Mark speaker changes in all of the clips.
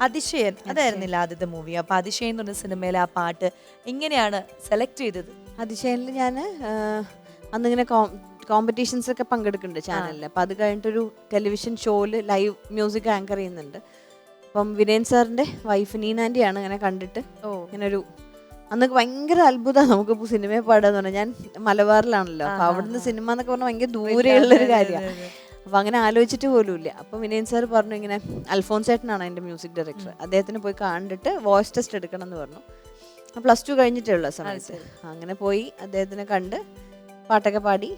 Speaker 1: അതിശയൻ അതായിരുന്നില്ല ആദ്യത്തെ മൂവി അപ്പൊ അതിശയൻ എന്ന് പറഞ്ഞ സിനിമയിലെ ആ പാട്ട് എങ്ങനെയാണ് സെലക്ട് ചെയ്തത്?
Speaker 2: അതിശയനിൽ ഞാൻ അന്നിങ്ങനെ കോമ്പറ്റീഷൻസ് ഒക്കെ പങ്കെടുക്കുന്നുണ്ട് ചാനലിൽ അപ്പം അത് കഴിഞ്ഞിട്ടൊരു ടെലിവിഷൻ ഷോയിൽ ലൈവ് മ്യൂസിക് ആങ്കർ ചെയ്യുന്നുണ്ട്. അപ്പം വിനയൻ സാറിന്റെ വൈഫ് നീനാന്റെയാണ് ഇങ്ങനെ കണ്ടിട്ട്
Speaker 1: ഓ.
Speaker 2: ഇങ്ങനെ ഒരു അന്നൊക്കെ ഭയങ്കര അത്ഭുതമാണ് നമുക്ക് സിനിമയെ പാടാന്ന് പറഞ്ഞാൽ ഞാൻ മലബാറിലാണല്ലോ. അപ്പൊ അവിടുന്ന് സിനിമ എന്നൊക്കെ പറഞ്ഞാൽ ഭയങ്കര ദൂരെയുള്ളൊരു കാര്യമാണ് അപ്പൊ അങ്ങനെ ആലോചിച്ചിട്ട് പോലും ഇല്ല അപ്പോൾ വിനയൻ സാർ പറഞ്ഞു ഇങ്ങനെ അൽഫോൻസ് ഏട്ടനാണ് എന്റെ മ്യൂസിക് ഡയറക്ടർ അദ്ദേഹത്തിന് പോയി കണ്ടിട്ട് വോയിസ് ടെസ്റ്റ് എടുക്കണം എന്ന് പറഞ്ഞു. പ്ലസ് ടു കഴിഞ്ഞിട്ടേ ഉള്ള സമയത്ത്. അങ്ങനെ പോയി അദ്ദേഹത്തിനെ കണ്ട് പാട്ടൊക്കെ പാടി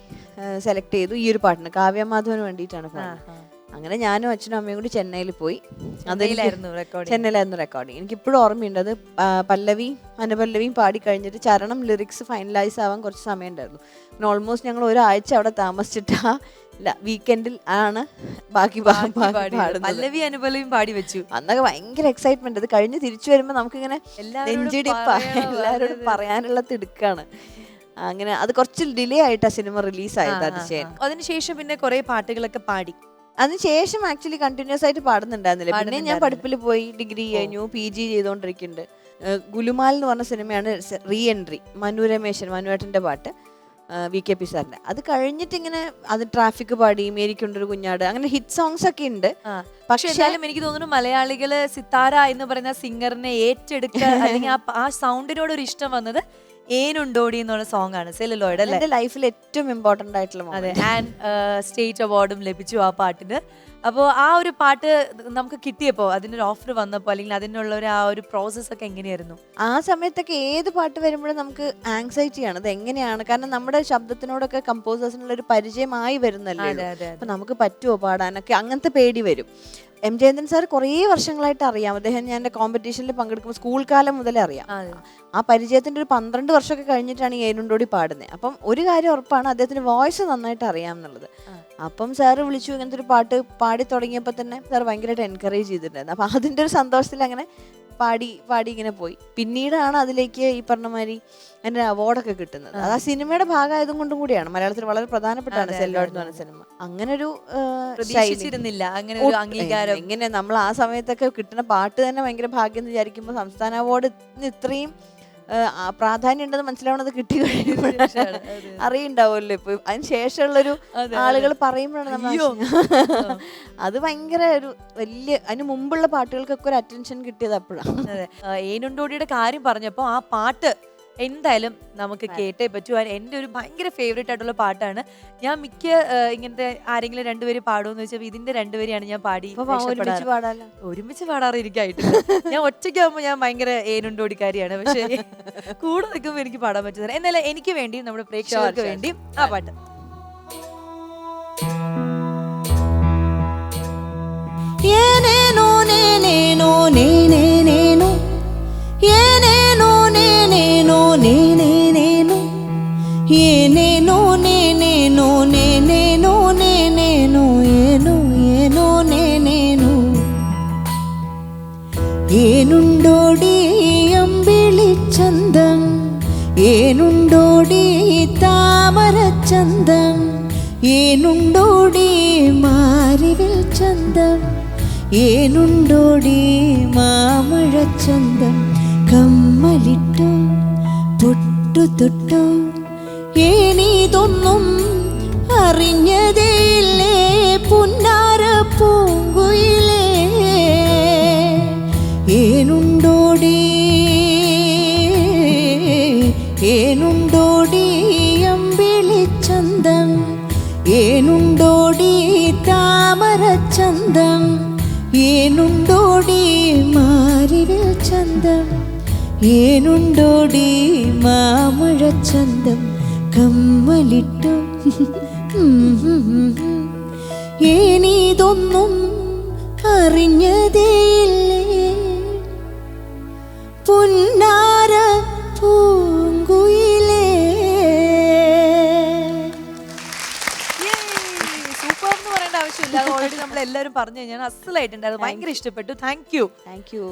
Speaker 2: സെലക്ട് ചെയ്തു. ഈ ഒരു പാട്ടിന് കാവ്യ മാധവന് വേണ്ടിയിട്ടാണ് പാടുന്നത്. അങ്ങനെ ഞാനും അച്ഛനും അമ്മയും കൂടി ചെന്നൈയിൽ പോയി.
Speaker 1: അതിലായിരുന്നു റെക്കോർഡിംഗ്
Speaker 2: ചെന്നൈയിലായിരുന്നു റെക്കോർഡിംഗ് എനിക്ക് ഇപ്പോഴും ഓർമ്മയുണ്ട്. അത് പല്ലവി പല്ലവിയും അനുപല്ലവിയും പാടി കഴിഞ്ഞിട്ട് ചരണം ലിറിക്സ് ഫൈനലൈസ് ആവാൻ കുറച്ച് സമയം ഉണ്ടായിരുന്നു പിന്നെ ഓൾമോസ്റ്റ് ഞങ്ങൾ ഒരാഴ്ച അവിടെ താമസിച്ചിട്ട് ആ വീക്കെൻഡിൽ ആണ് ബാക്കി
Speaker 1: പല്ലവി അനുപല്ലവിയും പാടി വെച്ചു.
Speaker 2: അന്നൊക്കെ ഭയങ്കര എക്സൈറ്റ്മെന്റ് അത് കഴിഞ്ഞ് തിരിച്ചു വരുമ്പോൾ നമുക്കിങ്ങനെ
Speaker 1: എല്ലാവരോടും
Speaker 2: പറയാനുള്ള തിടുക്കാണ്. അങ്ങനെ അത് കുറച്ച് ഡിലേ ആയിട്ടാ സിനിമ റിലീസായത് അതിനുശേഷം
Speaker 1: അതിനുശേഷം പിന്നെ കുറെ പാട്ടുകളൊക്കെ പാടി.
Speaker 2: അതിനുശേഷം ആക്ച്വലി കണ്ടിന്യൂസ് ആയിട്ട് പാടുന്നുണ്ടായിരുന്നില്ല. പിന്നെ ഞാൻ പഠിപ്പിൽ പോയി ഡിഗ്രി കഴിഞ്ഞു പി ജി ചെയ്തുകൊണ്ടിരിക്കുന്നുണ്ട്. ഗുലുമാൽ എന്ന് പറഞ്ഞ സിനിമയാണ് റീ എൻട്രി മനു രമേശൻ മനുവേട്ടന്റെ പാട്ട് വി കെ പി സാറിന്റെ അത് കഴിഞ്ഞിട്ട് ഇങ്ങനെ അത് ട്രാഫിക് പാടി മേരിക്കൊണ്ടൊരു കുഞ്ഞാട് അങ്ങനെ ഹിറ്റ് സോങ്സ് ഒക്കെ ഉണ്ട്.
Speaker 1: പക്ഷെ എന്നാലും എനിക്ക് തോന്നുന്നു മലയാളികൾ സിത്താര എന്ന് പറയുന്ന സിംഗറിനെ ഏറ്റെടുക്കുക അല്ലെങ്കിൽ ആ- ആ സൗണ്ടിനോട് ഒരു ഇഷ്ടം വന്നത് ഏനുണ്ടോടി എന്നുള്ള സോങ് ആണ്. സെലിലോയുടെ
Speaker 2: എന്റെ ലൈഫിൽ ഏറ്റവും ഇമ്പോർട്ടന്റ് ആയിട്ടുള്ള
Speaker 1: അതെ. ആൻഡ് സ്റ്റേറ്റ് അവാർഡും ലഭിച്ചു ആ പാട്ടിന്. അപ്പോൾ ആ ഒരു പാട്ട് നമുക്ക് കിട്ടിയപ്പോൾ അതിനൊരു ഓഫർ വന്നപ്പോൾ അല്ലെങ്കിൽ അതിനുള്ള ഒരു ആ ഒരു പ്രോസസ്സ് ഒക്കെ എങ്ങനെയായിരുന്നു?
Speaker 2: ആ സമയത്തൊക്കെ ഏത് പാട്ട് വരുമ്പോഴും നമുക്ക് ആങ്സൈറ്റി ആണ്. അത് എങ്ങനെയാണ്? കാരണം നമ്മുടെ ശബ്ദത്തിനോടൊക്കെ കമ്പോസേഴ്സിനുള്ള ഒരു പരിചയമായി വരുന്നല്ലേ അപ്പൊ നമുക്ക് പറ്റുമോ പാടാനൊക്കെ? അങ്ങനത്തെ പേടി വരും. എം ജയന്തൻ സാർ കുറേ വർഷങ്ങളായിട്ട് അറിയാം. അദ്ദേഹം ഞാൻ കോമ്പറ്റീഷനിൽ പങ്കെടുക്കുമ്പോൾ സ്കൂൾ കാലം മുതലേ അറിയാം. ആ പരിചയത്തിന്റെ ഒരു പന്ത്രണ്ട് വർഷമൊക്കെ കഴിഞ്ഞിട്ടാണ് ഈ ഏനുണ്ടോടി പാടുന്നത് അപ്പം ഒരു കാര്യം ഉറപ്പാണ് അദ്ദേഹത്തിന് വോയിസ് നന്നായിട്ട് അറിയാം എന്നുള്ളത്. അപ്പം സാറ് വിളിച്ചു ഇങ്ങനത്തെ ഒരു പാട്ട് പാടി തുടങ്ങിയപ്പോൾ തന്നെ സാർ ഭയങ്കരമായിട്ട് എൻകറേജ് ചെയ്തിട്ടുണ്ടായിരുന്നു. അപ്പം അതിന്റെ ഒരു സന്തോഷത്തിൽ അങ്ങനെ പാടി പാടി ഇങ്ങനെ പോയി. പിന്നീടാണ് അതിലേക്ക് ഈ പറഞ്ഞ മാതിരി അതിന്റെ അവാർഡൊക്കെ കിട്ടുന്നത്. അത് ആ സിനിമയുടെ ഭാഗമായതും കൊണ്ടും കൂടിയാണ്. മലയാളത്തിൽ വളരെ പ്രധാനപ്പെട്ടാണ്
Speaker 1: സെല്ലോട്
Speaker 2: എന്ന് പറഞ്ഞ സിനിമ. അങ്ങനെ ഒരു
Speaker 1: പ്രതീക്ഷിച്ചിരുന്നില്ല. അങ്ങനെ ഒരു അംഗീകാരം.
Speaker 2: എങ്ങനെ? നമ്മൾ ആ സമയത്തൊക്കെ കിട്ടുന്ന പാട്ട് തന്നെ ഭയങ്കര ഭാഗ്യം എന്ന് വിചാരിക്കുമ്പോൾ സംസ്ഥാന അവാർഡ് ഇത്രയും പ്രാധാന്യം ഉണ്ടെന്ന് മനസ്സിലാവണത് കിട്ടി കഴിയുമ്പോൾ
Speaker 1: അതെ.
Speaker 2: അറിയുണ്ടാവുമല്ലോ ഇപ്പൊ. അതിന് ശേഷമുള്ളൊരു ആളുകൾ പറയുമ്പോഴാണ് നമ്മൾ. അത് ഭയങ്കര ഒരു വലിയ അതിന് മുമ്പുള്ള പാട്ടുകൾക്കൊക്കെ ഒരു അറ്റൻഷൻ കിട്ടിയത് അപ്പോഴാണ്
Speaker 1: അതെ ഏനുണ്ടോടിയുടെ കാര്യം പറഞ്ഞപ്പോൾ ആ പാട്ട് എന്തായാലും നമുക്ക് കേട്ടേ പറ്റൂ എന്റെ ഒരു ഭയങ്കര ഫേവറേറ്റ് ആയിട്ടുള്ള പാട്ടാണ്. ഞാൻ മിക്ക ഇങ്ങനത്തെ ആരെങ്കിലും രണ്ടുപേര് പാടുമെന്ന് വെച്ചാൽ ഇതിന്റെ രണ്ടുപേരെയാണ് ഞാൻ പാടി
Speaker 2: ഒരുമിച്ച്
Speaker 1: പാടാറിരിക്കായിട്ട്. ഞാൻ ഒറ്റയ്ക്കാകുമ്പോൾ ഞാൻ ഭയങ്കര ഏനുണ്ടോടിക്കാരിയാണ്. പക്ഷെ കൂടെ നിൽക്കുമ്പോൾ എനിക്ക് പാടാൻ പറ്റുന്നത് എന്നാലും എനിക്ക് വേണ്ടി നമ്മുടെ പ്രേക്ഷകർക്ക് വേണ്ടി ആ പാട്ട്.
Speaker 3: ഏനേനോ നേനേനോ നേനേനേ ಏನುಂಡೋಡಿ താമര ചന്തം ഏനുണ്ടോടി മാറിവിൽ ചന്തം ഏനുണ്ടോടി മാമഴ ചന്തം കമ്മലിട്ടോ പൊട്ടു തൊട്ടോ ഏനീതൊന്നും അറിഞ്ഞതേയില്ലേ ഏനുണ്ടോടി മാറിവിൽ ചന്തം? ഏനുണ്ടോടി മാമഴ ചന്തം? കമ്മലിട്ടു. ഏനീതൊന്നും അറിഞ്ഞതേയില്ലേ
Speaker 1: എല്ലാവരും പറഞ്ഞു കഴിഞ്ഞാൽ അസലായിട്ടുണ്ടായിരുന്നു. ഭയങ്കര ഇഷ്ടപ്പെട്ടു. Thank you
Speaker 2: thank you